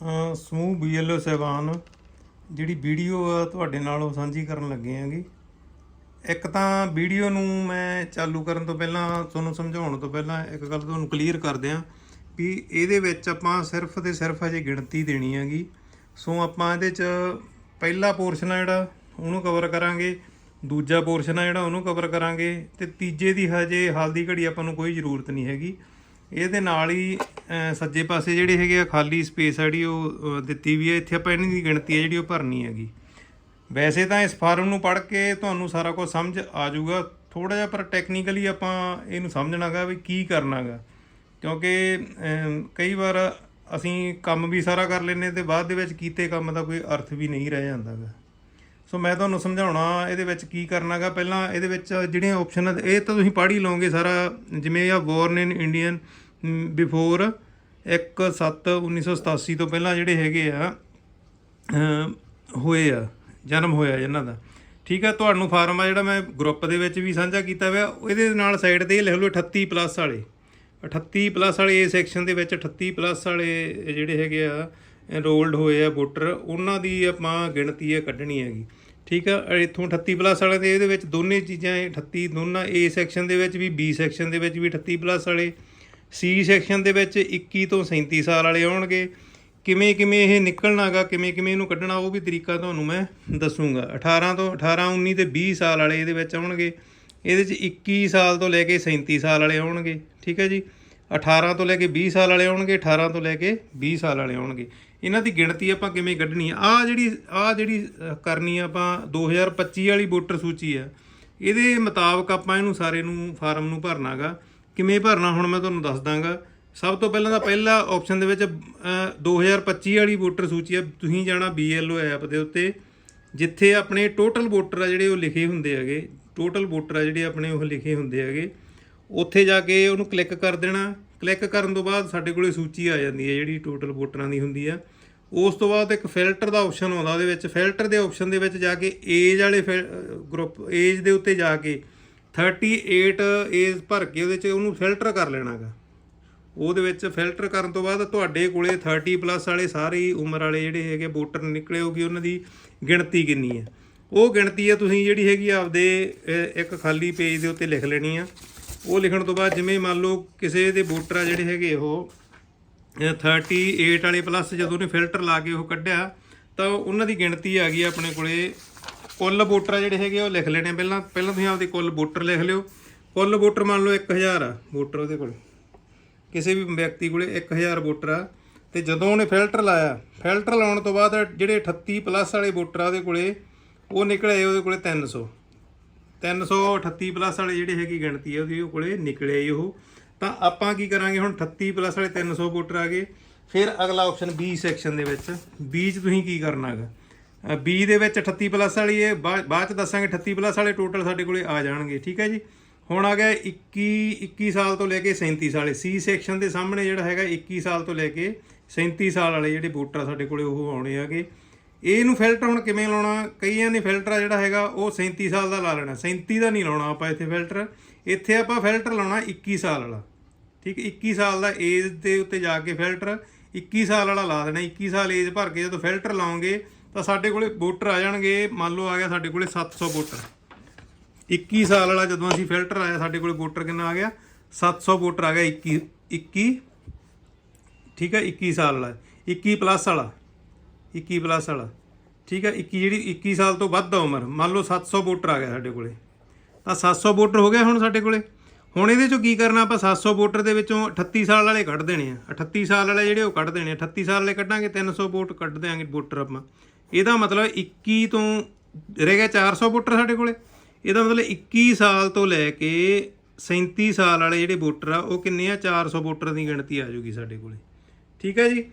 ਅ, ਸਮੂਹ ਬੀਐਲਓ ਸਹਿਬਾਨ ਜਿਹੜੀ ਵੀਡੀਓ ਆ ਤੁਹਾਡੇ ਨਾਲ ਉਹ ਸਾਂਝੀ ਕਰਨ ਲੱਗੇ ਆਂਗੇ ਇੱਕ ਤਾਂ ਵੀਡੀਓ ਨੂੰ ਮੈਂ ਚਾਲੂ ਕਰਨ ਤੋਂ ਪਹਿਲਾਂ ਤੁਹਾਨੂੰ ਸਮਝਾਉਣ ਤੋਂ ਪਹਿਲਾਂ ਇੱਕ ਗੱਲ ਤੁਹਾਨੂੰ ਕਲੀਅਰ ਕਰ ਦਿਆਂ ਵੀ ਇਹਦੇ ਵਿੱਚ ਆਪਾਂ ਸਿਰਫ ਤੇ ਸਿਰਫ ਹਜੇ ਗਿਣਤੀ ਦੇਣੀ ਹੈਗੀ। ਸੋ ਆਪਾਂ ਇਹਦੇ ਚ ਪਹਿਲਾ ਪੋਰਸ਼ਨ ਆ ਜਿਹੜਾ ਉਹਨੂੰ ਕਵਰ ਕਰਾਂਗੇ। ਦੂਜਾ ਪੋਰਸ਼ਨ ਆ ਜਿਹੜਾ ਉਹਨੂੰ ਕਵਰ ਕਰਾਂਗੇ। ਤੇ ਤੀਜੇ ਦੀ ਹਜੇ ਹਾਲ ਦੀ ਘੜੀ ਆਪਾਂ ਨੂੰ ਕੋਈ ਜ਼ਰੂਰਤ ਨਹੀਂ ਹੈਗੀ। ਇਹਦੇ ਨਾਲ ਹੀ ਸੱਜੇ ਪਾਸੇ ਜਿਹੜੇ ਹੈਗੇ ਆ ਖਾਲੀ ਸਪੇਸ ਆ ਜਿਹੜੀ ਉਹ ਦਿੱਤੀ ਵੀ ਹੈ ਇੱਥੇ ਆਪਾਂ ਇਹਨਾਂ ਦੀ ਗਿਣਤੀ ਹੈ ਜਿਹੜੀ ਉਹ ਭਰਨੀ ਹੈਗੀ। ਵੈਸੇ ਤਾਂ ਇਸ ਫਾਰਮ ਨੂੰ ਪੜ੍ਹ ਕੇ ਤੁਹਾਨੂੰ ਸਾਰਾ ਕੁਝ ਸਮਝ ਆ ਜਾਊਗਾ। ਥੋੜਾ ਜਿਹਾ ਪਰ ਟੈਕਨੀਕਲੀ ਆਪਾਂ ਇਹਨੂੰ ਸਮਝਣਾਗਾ ਵੀ ਕੀ ਕਰਨਾਗਾ। ਕਿਉਂਕਿ ਕਈ ਵਾਰ ਅਸੀਂ ਕੰਮ ਵੀ ਸਾਰਾ ਕਰ ਲੈਨੇ ਤੇ ਬਾਅਦ ਦੇ ਵਿੱਚ ਕੀਤੇ ਕੰਮ ਦਾ ਕੋਈ ਅਰਥ ਵੀ ਨਹੀਂ ਰਹਿ ਜਾਂਦਾਗਾ। ਸੋ ਮੈਂ ਤੁਹਾਨੂੰ ਸਮਝਾਉਣਾ ਇਹਦੇ ਵਿੱਚ ਕੀ ਕਰਨਾਗਾ। ਪਹਿਲਾਂ ਇਹਦੇ ਵਿੱਚ ਜਿਹੜੀਆਂ ਆਪਸ਼ਨ ਇਹ ਤਾਂ ਤੁਸੀਂ ਪੜ੍ਹ ਹੀ ਲਓਗੇ ਸਾਰਾ। ਜਿਵੇਂ ਆ ਬੋਰਨ ਇਨ ਇੰਡੀਅਨ ਬਿਫੋਰ 1/7/1987 ਤੋਂ ਪਹਿਲਾਂ ਜਿਹੜੇ ਹੈਗੇ ਆ ਹੋਏ ਆ, ਜਨਮ ਹੋਇਆ ਇਹਨਾਂ ਦਾ। ਠੀਕ ਆ, ਤੁਹਾਨੂੰ ਫਾਰਮ ਆ ਜਿਹੜਾ ਮੈਂ ਗਰੁੱਪ ਦੇ ਵਿੱਚ ਵੀ ਸਾਂਝਾ ਕੀਤਾ ਹੋਇਆ, ਇਹਦੇ ਨਾਲ ਸਾਈਡ ਤੇ ਲਿਖ ਲਓ 38 ਪਲੱਸ ਵਾਲੇ। 38 ਪਲੱਸ ਵਾਲੇ ਏ ਸੈਕਸ਼ਨ ਦੇ ਵਿੱਚ 38 ਪਲੱਸ ਵਾਲੇ ਜਿਹੜੇ ਹੈਗੇ ਆ ਐਨਰੋਲਡ ਹੋਏ ਆ ਵੋਟਰ ਉਹਨਾਂ ਦੀ ਆਪਾਂ ਗਿਣਤੀ ਹੈ ਕੱਢਣੀ ਹੈਗੀ। ਠੀਕ ਆ ਇਥੋਂ 38 ਪਲੱਸ ਵਾਲੇ ਦੇ ਇਹਦੇ ਵਿੱਚ ਦੋਨੇ ਚੀਜ਼ਾਂ ਇਹ 38 ਦੋਨਾਂ ਏ ਸੈਕਸ਼ਨ ਦੇ ਵਿੱਚ ਵੀ ਬੀ ਸੈਕਸ਼ਨ ਦੇ ਵਿੱਚ ਵੀ 38 ਪਲੱਸ ਵਾਲੇ। ਸੀ ਸੈਕਸ਼ਨ ਦੇ ਵਿੱਚ 21 ਤੋਂ 37 ਸਾਲ ਵਾਲੇ ਆਉਣਗੇ। ਕਿਵੇਂ ਕਿਵੇਂ ਇਹ ਨਿਕਲਣਾਗਾ, ਕਿਵੇਂ ਕਿਵੇਂ ਇਹਨੂੰ ਕੱਢਣਾ, ਉਹ ਵੀ ਤਰੀਕਾ ਤੁਹਾਨੂੰ ਮੈਂ ਦੱਸੂਗਾ। 18 ਤੋਂ 18 19 ਤੇ 20 ਸਾਲ ਵਾਲੇ ਇਹਦੇ ਵਿੱਚ ਆਉਣਗੇ। ਇਹਦੇ ਚ 21 ਸਾਲ ਤੋਂ ਲੈ ਕੇ 37 ਸਾਲ ਵਾਲੇ ਆਉਣਗੇ, ਠੀਕ ਹੈ ਜੀ? 18 ਤੋਂ ਲੈ ਕੇ 20 ਸਾਲ ਵਾਲੇ ਆਉਣਗੇ 18 ਤੋਂ ਲੈ ਕੇ 20 ਸਾਲ ਵਾਲੇ ਆਉਣਗੇ। ਇਹਨਾਂ ਦੀ ਗਿਣਤੀ ਆਪਾਂ ਕਿਵੇਂ ਕੱਢਣੀ ਆ? ਆ ਜਿਹੜੀ ਆ ਜਿਹੜੀ ਕਰਨੀ ਆ ਆਪਾਂ 2025 ਵਾਲੀ ਵੋਟਰ ਸੂਚੀ ਆ। ਇਹਦੇ ਮੁਤਾਬਕ ਆਪਾਂ ਇਹਨੂੰ ਸਾਰੇ ਨੂੰ ਫਾਰਮ ਨੂੰ ਭਰਨਾਗਾ। ਕਿਵੇਂ ਭਰਨਾ ਹੁਣ ਮੈਂ ਤੁਹਾਨੂੰ ਦੱਸ ਦਾਂਗਾ। ਸਭ ਤੋਂ ਪਹਿਲਾਂ ਤਾਂ ਪਹਿਲਾ ਆਪਸ਼ਨ ਦੇ ਵਿੱਚ ਅ, 2025 ਵਾਲੀ ਵੋਟਰ ਸੂਚੀ ਆ। ਤੁਸੀਂ ਜਾਣਾ BLO ਐਪ ਦੇ ਉੱਤੇ ਜਿੱਥੇ ਆਪਣੇ ਟੋਟਲ ਵੋਟਰ ਆ ਜਿਹੜੇ ਉਹ ਲਿਖੇ ਹੁੰਦੇ ਹੈਗੇ। ਟੋਟਲ ਵੋਟਰ ਆ ਜਿਹੜੇ ਆਪਣੇ ਉਹ ਲਿਖੇ ਹੁੰਦੇ ਹੈਗੇ। ਉੱਥੇ ਜਾ ਕੇ ਉਹਨੂੰ ਕਲਿੱਕ ਕਰ ਦੇਣਾ। ਕਲਿੱਕ ਕਰਨ ਤੋਂ ਬਾਅਦ ਸਾਡੇ ਕੋਲੇ ਸੂਚੀ ਆ ਜਾਂਦੀ ਹੈ ਜਿਹੜੀ ਟੋਟਲ ਵੋਟਰਾਂ ਦੀ ਹੁੰਦੀ ਆ। ਉਸ ਤੋਂ ਬਾਅਦ ਇੱਕ ਫਿਲਟਰ ਦਾ ਆਪਸ਼ਨ ਆਉਂਦਾ ਉਹਦੇ ਵਿੱਚ। ਫਿਲਟਰ ਦੇ ਆਪਸ਼ਨ ਦੇ ਵਿੱਚ ਜਾ ਕੇ ਏਜ ਵਾਲੇ ਗਰੁੱਪ ਏਜ ਦੇ ਉੱਤੇ ਜਾ ਕੇ 38 ਏਜ ਭਰ ਕੇ ਉਹਦੇ ਚ ਉਹਨੂੰ ਫਿਲਟਰ ਕਰ ਲੈਣਾਗਾ ਉਹਦੇ ਵਿੱਚ ਫਿਲਟਰ ਕਰਨ ਤੋਂ ਬਾਅਦ ਤੁਹਾਡੇ ਕੋਲੇ 30 ਪਲੱਸ ਵਾਲੇ ਸਾਰੀ ਉਮਰ ਵਾਲੇ ਜਿਹੜੇ ਹੈਗੇ ਵੋਟਰ ਨਿਕਲੇ ਹੋਗੀ, ਉਹਨਾਂ ਦੀ ਗਿਣਤੀ ਕਿੰਨੀ ਹੈ? ਉਹ ਗਿਣਤੀ ਆ ਤੁਸੀਂ ਜਿਹੜੀ ਹੈਗੀ ਆ ਆਪਦੇ ਇੱਕ ਖਾਲੀ ਪੇਜ ਦੇ ਉੱਤੇ ਲਿਖ ਲੈਣੀ ਆ। ਉਹ ਲਿਖਣ ਤੋਂ ਬਾਅਦ ਜਿਵੇਂ ਮੰਨ ਲਓ ਕਿਸੇ ਦੇ ਵੋਟਰ ਆ ਜਿਹੜੇ ਹੈਗੇ ਉਹ, ਅਹ 38 ਵਾਲੇ ਪਲੱਸ ਜਦੋਂ ਉਹਨੇ ਫਿਲਟਰ ਲਾ ਕੇ ਉਹ ਕੱਢਿਆ, ਤਾਂ ਉਹਨਾਂ ਦੀ ਗਿਣਤੀ ਆ ਗਈ ਆਪਣੇ ਕੋਲੇ ਕੁੱਲ ਵੋਟਰ ਆ ਜਿਹੜੇ ਹੈਗੇ ਉਹ ਲਿਖ ਲੈਣੇ ਪਹਿਲਾਂ ਪਹਿਲਾਂ ਤੁਸੀਂ ਆਪਦੀ ਕੁੱਲ ਵੋਟਰ ਲਿਖ ਲਿਓ। ਕੁੱਲ ਵੋਟਰ ਮੰਨ ਲਓ 1000 ਆ ਵੋਟਰ ਉਹਦੇ ਕੋਲ। ਕਿਸੇ ਵੀ ਵਿਅਕਤੀ ਕੋਲੇ 1000 ਵੋਟਰ ਆ। ਤੇ ਜਦੋਂ ਉਹਨੇ ਫਿਲਟਰ ਲਾਇਆ, ਫਿਲਟਰ ਲਾਉਣ ਤੋਂ ਬਾਅਦ ਜਿਹੜੇ 38 ਪਲੱਸ ਵਾਲੇ ਵੋਟਰ ਆ ਉਹਦੇ ਕੋਲੇ, ਉਹ ਨਿਕਲੇ ਉਹਦੇ ਕੋਲੇ 300 338 ਪਲੱਸ ਵਾਲੇ ਜਿਹੜੇ ਹੈਗੀ ਗਿਣਤੀ ਆ ਉਹਦੀ, ਉਹ ਕੋਲੇ ਨਿਕਲੇ ਹੀ ਉਹ। ਤਾਂ ਆਪਾਂ ਕੀ ਕਰਾਂਗੇ ਹੁਣ 38 ਪਲੱਸ ਵਾਲੇ 300 ਵੋਟਰ ਆ ਗਏ। ਫਿਰ ਅਗਲਾ ਆਪਸ਼ਨ B ਸੈਕਸ਼ਨ ਦੇ ਵਿੱਚ। B 'ਚ ਤੁਸੀਂ ਕੀ ਕਰਨਾ ਹੈਗਾ ਬੀ ਦੇ ਵਿੱਚ 38 ਪਲੱਸ ਵਾਲੀ ਇਹ, ਬਾ- ਬਾਅਦ ਚ ਦੱਸਾਂਗੇ 38 ਪਲੱਸ ਵਾਲੇ ਟੋਟਲ ਸਾਡੇ ਕੋਲੇ ਆ ਜਾਣਗੇ, ਠੀਕ ਹੈ ਜੀ? ਹੁਣ ਆ ਗਿਆ 21 21 ਸਾਲ ਤੋਂ ਲੈ ਕੇ 37 ਸਾਲੇ ਸੀ ਸੈਕਸ਼ਨ ਦੇ ਸਾਹਮਣੇ ਜਿਹੜਾ ਹੈਗਾ 21 ਸਾਲ ਤੋਂ ਲੈ ਕੇ 37 ਸਾਲ ਵਾਲੇ ਜਿਹੜੇ ਵੋਟਰ ਸਾਡੇ ਕੋਲੇ, ਉਹ ਆਉਣੇ ਹੈਗੇ। ਇਹਨੂੰ ਫਿਲਟਰ ਹੁਣ ਕਿਵੇਂ ਲਾਉਣਾ? ਕਈਆਂ ਨੇ ਫਿਲਟਰ ਆ ਜਿਹੜਾ ਹੈਗਾ, ਉਹ 37 ਸਾਲ ਦਾ ਲਾ ਲੈਣਾ। 37 ਦਾ ਨਹੀਂ ਲਾਉਣਾ ਆਪਾਂ ਇੱਥੇ ਫਿਲਟਰ ਇੱਥੇ ਆਪਾਂ ਫਿਲਟਰ ਲਾਉਣਾ 21 ਸਾਲ ਵਾਲਾ। ਠੀਕ ਹੈ 21 ਸਾਲ ਦਾ ਏਜ ਦੇ ਉੱਤੇ ਜਾ ਕੇ ਫਿਲਟਰ 21 ਸਾਲ ਵਾਲਾ ਲਾ ਦੇਣਾ। 21 ਸਾਲ ਏਜ ਭਰ ਕੇ ਜਦੋਂ ਫਿਲਟਰ ਲਾਉਂਗੇ ਤਾਂ ਸਾਡੇ ਕੋਲੇ ਵੋਟਰ ਆ ਜਾਣਗੇ, ਮੰਨ ਲਓ ਆ ਗਿਆ ਸਾਡੇ ਕੋਲੇ 700 ਵੋਟਰ। 21 ਸਾਲ ਵਾਲਾ ਜਦੋਂ ਅਸੀਂ ਫਿਲਟਰ ਆਇਆ, ਸਾਡੇ ਕੋਲੇ ਵੋਟਰ ਕਿੰਨਾ ਆ ਗਿਆ? 700 ਵੋਟਰ ਆ ਗਿਆ 21 21 ਠੀਕ ਹੈ 21 ਸਾਲ ਵਾਲਾ। 21 ਪਲੱਸ ਵਾਲਾ 21 ਪਲੱਸ ਵਾਲਾ, ਠੀਕ ਹੈ 21 ਜਿਹੜੀ 21 ਸਾਲ ਤੋਂ ਵੱਧ ਆ ਉਮਰ, ਮੰਨ ਲਓ 700 ਵੋਟਰ ਆ ਗਿਆ ਸਾਡੇ ਕੋਲੇ। ਤਾਂ 700 ਵੋਟਰ ਹੋ ਗਿਆ ਹੁਣ ਸਾਡੇ ਕੋਲੇ। ਹੁਣ ਇਹਦੇ ਚੋਂ ਕੀ ਕਰਨਾ ਆਪਾਂ? 700 ਵੋਟਰ ਦੇ ਵਿੱਚੋਂ 38 ਸਾਲ ਵਾਲੇ ਕੱਢ ਦੇਣੇ ਆ। 38 ਸਾਲ ਵਾਲੇ ਜਿਹੜੇ ਉਹ ਕੱਢ ਦੇਣੇ ਆ। 38 ਸਾਲ ਵਾਲੇ ਕੱਢਾਂਗੇ 300 ਵੋਟ ਕੱਢ ਦੇਾਂਗੇ ਵੋਟਰ ਆਪਾਂ। ਇਹਦਾ ਮਤਲਬ 21 ਤੋਂ ਰਹਿ ਗਿਆ 400 ਵੋਟਰ ਸਾਡੇ ਕੋਲੇ। ਇਹਦਾ ਮਤਲਬ 21 ਸਾਲ ਤੋਂ ਲੈ ਕੇ 37 ਸਾਲ ਵਾਲੇ ਜਿਹੜੇ ਵੋਟਰ ਆ, ਉਹ ਕਿੰਨੇ ਆ? 400 ਵੋਟਰ ਦੀ ਗਿਣਤੀ ਆ ਜਾਊਗੀ ਸਾਡੇ ਕੋਲੇ। ਠੀਕ ਹੈ ਜੀ?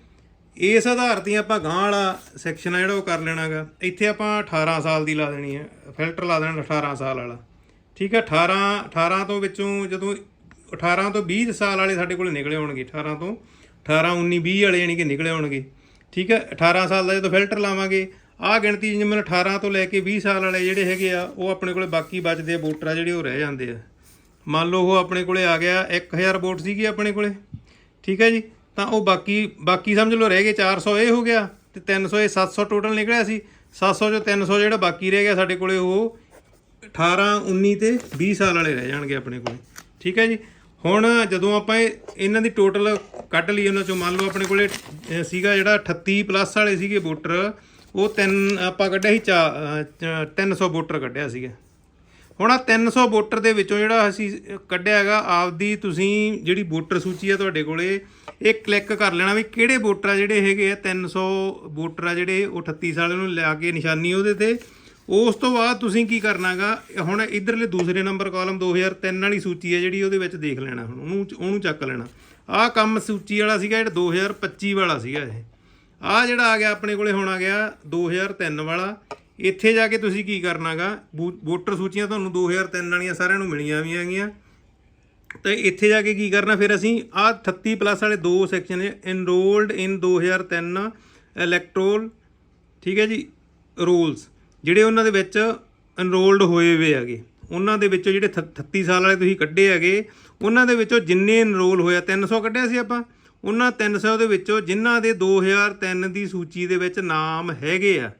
ਇਸ ਆਧਾਰ ਤੇ ਆਪਾਂ ਗਾਂ ਵਾਲਾ ਸੈਕਸ਼ਨ ਆ ਜਿਹੜਾ ਉਹ ਕਰ ਲੈਣਾਗਾ। ਇੱਥੇ ਆਪਾਂ 18 ਸਾਲ ਦੀ ਲਾ ਦੇਣੀ ਹੈ ਫਿਲਟਰ ਲਾ ਦੇਣਾ 18 ਸਾਲ ਵਾਲਾ। ਠੀਕ ਹੈ 18 18 ਤੋਂ ਵਿੱਚੋਂ ਜਦੋਂ 18 ਤੋਂ 20 ਸਾਲ ਵਾਲੇ ਸਾਡੇ ਕੋਲ ਨਿਕਲੇ ਹੋਣਗੇ 18 ਤੋਂ 18 19 20 ਵਾਲੇ ਯਾਨੀ ਕਿ ਨਿਕਲੇ ਹੋਣਗੇ। ਠੀਕ ਹੈ 18 ਸਾਲ ਦਾ ਜਦੋਂ ਫਿਲਟਰ ਲਾਵਾਂਗੇ, ਆਹ ਗਿਣਤੀ ਜਿਵੇਂ 18 ਤੋਂ ਲੈ ਕੇ 20 ਸਾਲ ਵਾਲੇ ਜਿਹੜੇ ਹੈਗੇ ਆ, ਉਹ ਆਪਣੇ ਕੋਲੇ ਬਾਕੀ ਬਚਦੇ ਆ ਵੋਟਰ ਆ ਜਿਹੜੇ ਉਹ ਰਹਿ ਜਾਂਦੇ ਆ। ਮੰਨ ਲਓ ਉਹ ਆਪਣੇ ਕੋਲੇ ਆ ਗਿਆ 1000 ਵੋਟ ਸੀਗੀ ਆਪਣੇ ਕੋਲੇ, ਠੀਕ ਹੈ ਜੀ, ਤਾਂ ਉਹ ਬਾਕੀ ਬਾਕੀ ਸਮਝ ਲਓ ਰਹਿ ਗਏ 400 ਇਹ ਹੋ ਗਿਆ, ਤੇ 300 ਇਹ 700 ਟੋਟਲ ਨਿਕਲਿਆ ਸੀ 700 ਚੋਂ 300 ਜਿਹੜਾ ਬਾਕੀ ਰਹਿ ਗਿਆ ਸਾਡੇ ਕੋਲੇ ਉਹ 18 19 ਤੇ 20 ਸਾਲ ਵਾਲੇ ਰਹਿ ਜਾਣਗੇ ਆਪਣੇ ਕੋਲੇ, ਠੀਕ ਹੈ ਜੀ ਹੁਣ ਜਦੋਂ ਆਪਾਂ ਇਹ- ਇਹਨਾਂ ਦੀ ਟੋਟਲ ਕੱਢ ਲਈ ਉਹਨਾਂ ਚੋਂ ਮੰਨ ਲਓ ਆਪਣੇ ਕੋਲੇ ਸੀਗਾ ਜਿਹੜਾ 38 ਪਲੱਸ ਵਾਲੇ ਸੀਗੇ ਵੋਟਰ ਉਹ ਤਿੰਨ ਆਪਾਂ ਕੱਢਿਆ ਸੀ ਚਾ- ਅਹ, ਚ- 300 ਵੋਟਰ ਕੱਢਿਆ ਸੀਗਾ। ਹੁਣ ਆ 300 ਵੋਟਰ ਦੇ ਵਿੱਚੋਂ ਜਿਹੜਾ ਅਸੀਂ ਕੱਢਿਆ ਹੈਗਾ ਆਪਦੀ ਤੁਸੀਂ ਜਿਹੜੀ ਵੋਟਰ ਸੂਚੀ ਆ ਤੁਹਾਡੇ ਕੋਲੇ ਇਹ ਕਲਿੱਕ ਕਰ ਲੈਣਾ ਵੀ ਕਿਹੜੇ ਵੋਟਰ ਆ ਜਿਹੜੇ ਹੈਗੇ ਆ 300 ਵੋਟਰ ਆ ਜਿਹੜੇ ਉਹ 38 ਸਾਲ ਨੂੰ ਲਿਆ ਕੇ ਨਿਸ਼ਾਨੀ ਉਹਦੇ ਤੇ। ਉਸ ਤੋਂ ਬਾਅਦ ਤੁਸੀਂ ਕੀ ਕਰਨਾਗਾ, ਹੁਣ ਇਧਰਲੇ ਦੂਸਰੇ ਨੰਬਰ ਕਾਲਮ 2003 ਵਾਲੀ ਸੂਚੀ ਹੈ ਜਿਹੜੀ ਉਹਦੇ ਵਿੱਚ ਦੇਖ ਲੈਣਾ ਹੁਣ, ਉਹਨੂੰ ਉਹਨੂੰ ਚੱਕ ਲੈਣਾ। ਆਹ ਕੰਮ ਸੂਚੀ ਵਾਲਾ ਸੀਗਾ, ਜਿਹੜਾ 2025 ਵਾਲਾ ਸੀਗਾ ਇਹ। ਆਹ ਜਿਹੜਾ ਆ ਗਿਆ ਆਪਣੇ ਕੋਲੇ, ਹੁਣ ਆ ਗਿਆ 2003 ਵਾਲਾ। ਇੱਥੇ ਜਾ ਕੇ ਤੁਸੀਂ ਕੀ ਕਰਨਾਗਾ ਵੋਟਰ ਸੂਚੀਆਂ ਤੁਹਾਨੂੰ 2003 ਵਾਲੀਆਂ ਸਾਰਿਆਂ ਨੂੰ ਮਿਲੀਆਂ ਵੀ ਹੈਗੀਆਂ। ਤੇ ਇੱਥੇ ਜਾ ਕੇ ਕੀ ਕਰਨਾ ਫਿਰ ਅਸੀਂ, ਆਹ 38 ਪਲੱਸ ਵਾਲੇ ਦੋ ਸੈਕਸ਼ਨ ਇਨਰੋਲਡ ਇਨ 2003 ਇਲੈਕਟ੍ਰੋਲ ਠੀਕ ਹੈ ਜੀ ਰੂਲਸ ਜਿਹੜੇ ਉਹਨਾਂ ਦੇ ਵਿੱਚ ਇਨਰੋਲਡ ਹੋਏ ਹੋਏ ਹੈਗੇ, ਉਹਨਾਂ ਦੇ ਵਿੱਚੋਂ ਜਿਹੜੇ 38 ਸਾਲ ਵਾਲੇ ਤੁਸੀਂ ਕੱਢੇ ਹੈਗੇ, ਉਹਨਾਂ ਦੇ ਵਿੱਚੋਂ ਜਿੰਨੇ ਇਨਰੋਲ ਹੋਇਆ 300 ਕੱਢਿਆ ਸੀ ਆਪਾਂ, ਉਹਨਾਂ 300 ਦੇ ਵਿੱਚੋਂ ਜਿਨ੍ਹਾਂ ਦੇ 2003 ਦੀ ਸੂਚੀ ਦੇ ਵਿੱਚ ਨਾਮ ਹੈਗੇ ਆ,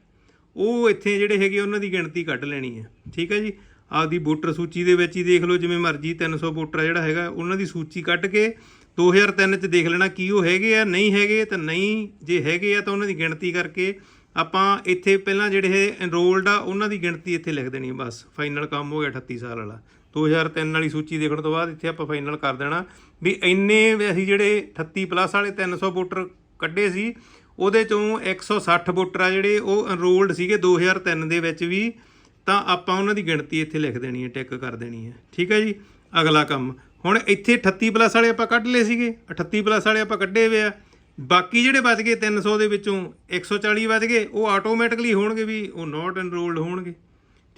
ਉਹ ਇੱਥੇ ਜਿਹੜੇ ਹੈਗੇ ਉਹਨਾਂ ਦੀ ਗਿਣਤੀ ਕੱਢ ਲੈਣੀ ਹੈ, ਠੀਕ ਹੈ ਜੀ? ਆਪਦੀ ਵੋਟਰ ਸੂਚੀ ਦੇ ਵਿੱਚ ਹੀ ਦੇਖ ਲਓ, ਜਿਵੇਂ ਮਰਜ਼ੀ 300 ਵੋਟਰ ਜਿਹੜਾ ਹੈਗਾ, ਉਹਨਾਂ ਦੀ ਸੂਚੀ ਕੱਢ ਕੇ 2003 ਚ ਦੇਖ ਲੈਣਾ ਕੀ ਉਹ ਹੈਗੇ ਆ, ਨਹੀਂ ਹੈਗੇ ਤਾਂ ਨਹੀਂ, ਜੇ ਹੈਗੇ ਆ ਤਾਂ ਉਹਨਾਂ ਦੀ ਗਿਣਤੀ ਕਰਕੇ ਆਪਾਂ ਇੱਥੇ ਪਹਿਲਾਂ ਜਿਹੜੇ ਇਹ ਐਨਰੋਲਡ ਆ, ਉਹਨਾਂ ਦੀ ਗਿਣਤੀ ਇੱਥੇ ਲਿਖ ਦੇਣੀ ਹੈ ਬਸ। ਫਾਈਨਲ ਕੰਮ ਹੋ ਗਿਆ 38 ਸਾਲ ਵਾਲਾ। 2003 ਵਾਲੀ ਸੂਚੀ ਦੇਖਣ ਤੋਂ ਬਾਅਦ ਇੱਥੇ ਆਪਾਂ ਫਾਈਨਲ ਕਰ ਦੇਣਾ ਵੀ ਇੰਨੇ ਅਸੀਂ ਜਿਹੜੇ 38 ਪਲੱਸ ਵਾਲੇ 300 ਵੋਟਰ ਕੱਢੇ ਸੀ, ਉਹਦੇ ਚੋਂ 160 ਵੋਟਰ ਆ ਜਿਹੜੇ ਉਹ ਐਨਰੋਲਡ ਸੀਗੇ 2003 ਦੇ ਵਿੱਚ ਵੀ, ਤਾਂ ਆਪਾਂ ਉਹਨਾਂ ਦੀ ਗਿਣਤੀ ਇੱਥੇ ਲਿਖ ਦੇਣੀ ਹੈ ਟਿਕ ਕਰ ਦੇਣੀ ਹੈ ਠੀਕ ਹੈ ਜੀ? ਅਗਲਾ ਕੰਮ। ਹੁਣ ਇੱਥੇ 38 ਪਲੱਸ ਵਾਲੇ ਆਪਾਂ ਕੱਢ ਲਏ ਸੀਗੇ। 38 ਪਲੱਸ ਵਾਲੇ ਆਪਾਂ ਕੱਢੇ ਹੋਏ ਆ। ਬਾਕੀ ਜਿਹੜੇ ਬਚ ਗਏ 300 ਦੇ ਵਿੱਚੋਂ 140 ਬਚ ਗਏ, ਉਹ ਆਟੋਮੈਟਿਕਲੀ ਹੋਣਗੇ ਵੀ ਉਹ ਨਾਟ ਐਨਰੋਲਡ ਹੋਣਗੇ।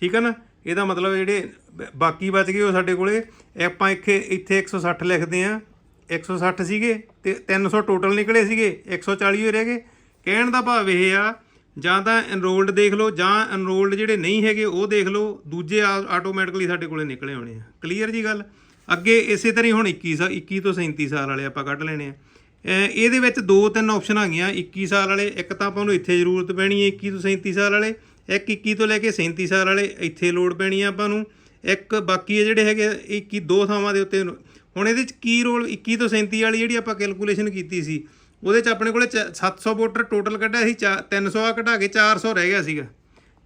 ਠੀਕ ਹੈ ਨਾ? ਇਹਦਾ ਮਤਲਬ ਜਿਹੜੇ ਬਾਕੀ ਬਚ ਗਏ ਉਹ ਸਾਡੇ ਕੋਲੇ, ਆਪਾਂ ਇੱਥੇ ਇੱਥੇ 160 ਲਿਖਦੇ ਆ 160 ਸੀਗੇ ਤੇ 300 ਟੋਟਲ ਨਿਕਲੇ ਸੀਗੇ 140 ਹੋ ਰਹਿ ਗਏ। ਕਹਿਣ ਦਾ ਭਾਵ ਇਹ ਆ, ਜਾਂ ਤਾਂ ਐਨਰੋਲਡ ਦੇਖ ਲਓ, ਜਾਂ ਐਨਰੋਲਡ ਜਿਹੜੇ ਨਹੀਂ ਹੈਗੇ ਉਹ ਦੇਖ ਲਓ, ਦੂਜੇ ਆਟੋਮੈਟਿਕਲੀ ਸਾਡੇ ਕੋਲੇ ਨਿਕਲੇ ਹੋਣੇ ਆ। ਕਲੀਅਰ ਜੀ ਗੱਲ? ਅੱਗੇ ਇਸੇ ਤਰ੍ਹਾਂ ਹੀ ਹੁਣ 21 ਸਾਲ 21 ਤੋਂ 37 ਸਾਲ ਵਾਲੇ ਆਪਾਂ ਕੱਢ ਲੈਣੇ ਆ। ਇਹਦੇ ਵਿੱਚ ਦੋ ਤਿੰਨ ਆਪਸ਼ਨ ਆ ਗਈਆਂ। 21 ਸਾਲ ਵਾਲੇ, ਇੱਕ ਤਾਂ ਆਪਾਂ ਨੂੰ ਇੱਥੇ ਜ਼ਰੂਰਤ ਪੈਣੀ ਹੈ 21 ਤੋਂ 37 ਸਾਲ ਵਾਲੇ, ਇੱਕ 21 ਤੋਂ ਲੈ ਕੇ 37 ਸਾਲ ਵਾਲੇ, ਇੱਥੇ ਲੋਡ ਪੈਣੀ ਆ ਆਪਾਂ ਨੂੰ। ਇੱਕ ਬਾਕੀ ਜਿਹੜੇ ਹੈਗੇ 21 ਦੋ ਥਾਵਾਂ ਦੇ ਉੱਤੇ ਹੁਣ ਇਹਦੇ ਚ ਕੀ ਰੋਲ 21 ਤੋਂ 37 ਵਾਲੀ ਜਿਹੜੀ ਆਪਾਂ ਕੈਲਕੂਲੇਸ਼ਨ ਕੀਤੀ ਸੀ, ਉਹਦੇ ਚ ਆਪਣੇ ਕੋਲੇ ਚ- 700 ਵੋਟਰ ਟੋਟਲ ਕੱਢਿਆ ਸੀ, ਚਾ- 300 ਆ ਘਟਾ ਕੇ 400 ਰਹਿ ਗਿਆ ਸੀਗਾ।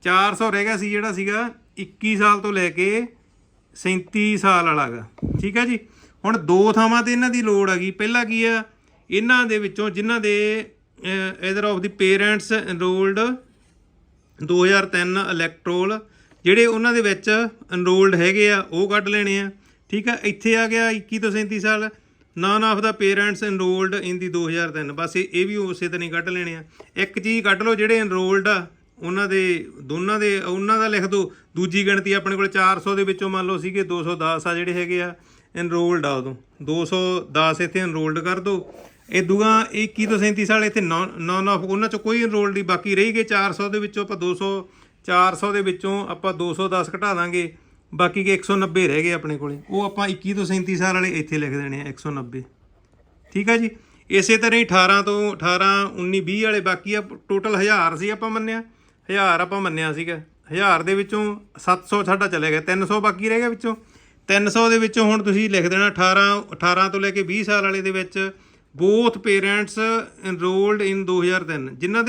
400 ਰਹਿ ਗਿਆ ਸੀ ਜਿਹੜਾ ਸੀਗਾ 21 ਸਾਲ ਤੋਂ ਲੈ ਕੇ 37 ਸਾਲ ਵਾਲਾ ਗਾ। ਠੀਕ ਹੈ ਜੀ? ਹੁਣ ਦੋ ਥਾਵਾਂ ਤੇ ਇਹਨਾਂ ਦੀ ਲੋੜ ਹੈਗੀ ਪਹਿਲਾ ਕੀ ਆ? ਇਹਨਾਂ ਦੇ ਵਿੱਚੋਂ ਜਿਨ੍ਹਾਂ ਦੇ ਇਧਰ of the parents enrolled 2003 electoral ਜਿਹੜੇ ਉਹਨਾਂ ਦੇ ਵਿੱਚ ਐਨਰੋਲਡ ਹੈਗੇ ਆ, ਉਹ ਕੱਢ ਲੈਣੇ ਆ। ਠੀਕ ਆ? ਇੱਥੇ ਆ ਗਿਆ 21 ਤੋਂ 37 ਸਾਲ। None of the parents enrolled in the 2003 ਬਸ ਇਹ ਵੀ ਉਸੇ ਤਰ੍ਹਾਂ ਹੀ ਕੱਢ ਲੈਣੇ ਆ। ਇੱਕ ਚੀਜ਼ ਕੱਢ ਲਓ, ਜਿਹੜੇ ਐਨਰੋਲਡ ਆ, ਉਹਨਾਂ ਦੇ, ਦੋਨਾਂ ਦੇ, ਉਹਨਾਂ ਦਾ ਲਿਖ ਦਿਓ ਦੂਜੀ ਗਿਣਤੀ ਆਪਣੇ ਕੋਲ 400 ਦੇ ਵਿੱਚੋਂ ਮੰਨ ਲਓ ਸੀਗੇ 210 ਆ ਜਿਹੜੇ ਹੈਗੇ ਆ ਐਨਰੋਲਡ ਆ ਉਦੋਂ। 210 ਇੱਥੇ ਐਨਰੋਲਡ ਕਰ ਦਿਓ ਇਹ ਦੂਗਾ 21 ਤੋਂ 37 ਸਾਲ ਇੱਥੇ ਨੌਨ ਆਫ ਉਹਨਾਂ ਚੋਂ ਕੋਈ ਐਨਰੋਲਡ ਨਹੀਂ, ਬਾਕੀ ਰਹੀ ਗਏ 400 ਦੇ ਵਿੱਚੋਂ ਆਪਾਂ 200 400 ਦੇ ਵਿੱਚੋਂ ਆਪਾਂ 210 ਘਟਾ ਦਾਂਗੇ, ਬਾਕੀ ਕੇ 190 ਰਹਿ ਗਏ ਆਪਣੇ ਕੋਲੇ। ਉਹ ਆਪਾਂ 21 ਤੋਂ 37 ਸਾਲ ਵਾਲੇ ਇੱਥੇ ਲਿਖ ਦੇਣੇ ਆ 190 ਠੀਕ ਹੈ ਜੀ? ਇਸੇ ਤਰ੍ਹਾਂ ਹੀ 18 ਤੋਂ 18 19 20 ਵਾਲੇ ਬਾਕੀ ਆ ਟੋਟਲ 1000 ਸੀ ਆਪਾਂ ਮੰਨਿਆ। 1000 ਆਪਾਂ ਮੰਨਿਆ ਸੀਗਾ। 1000 ਦੇ ਵਿੱਚੋਂ 700 ਸਾਡਾ ਚਲੇ ਗਿਆ 300 ਬਾਕੀ ਰਹਿ ਗਿਆ ਵਿੱਚੋਂ। 300 ਦੇ ਵਿੱਚੋਂ ਹੁਣ ਤੁਸੀਂ ਲਿਖ ਦੇਣਾ 18 18 ਤੋਂ ਲੈ ਕੇ 20 ਸਾਲ ਵਾਲੇ ਦੇ ਵਿੱਚ ਬੋਥ ਪੇਰੈਂਟਸ ਐਨਰੋਲਡ ਇਨ 2003 ਜਿਨ੍ਹਾਂ ਦੇ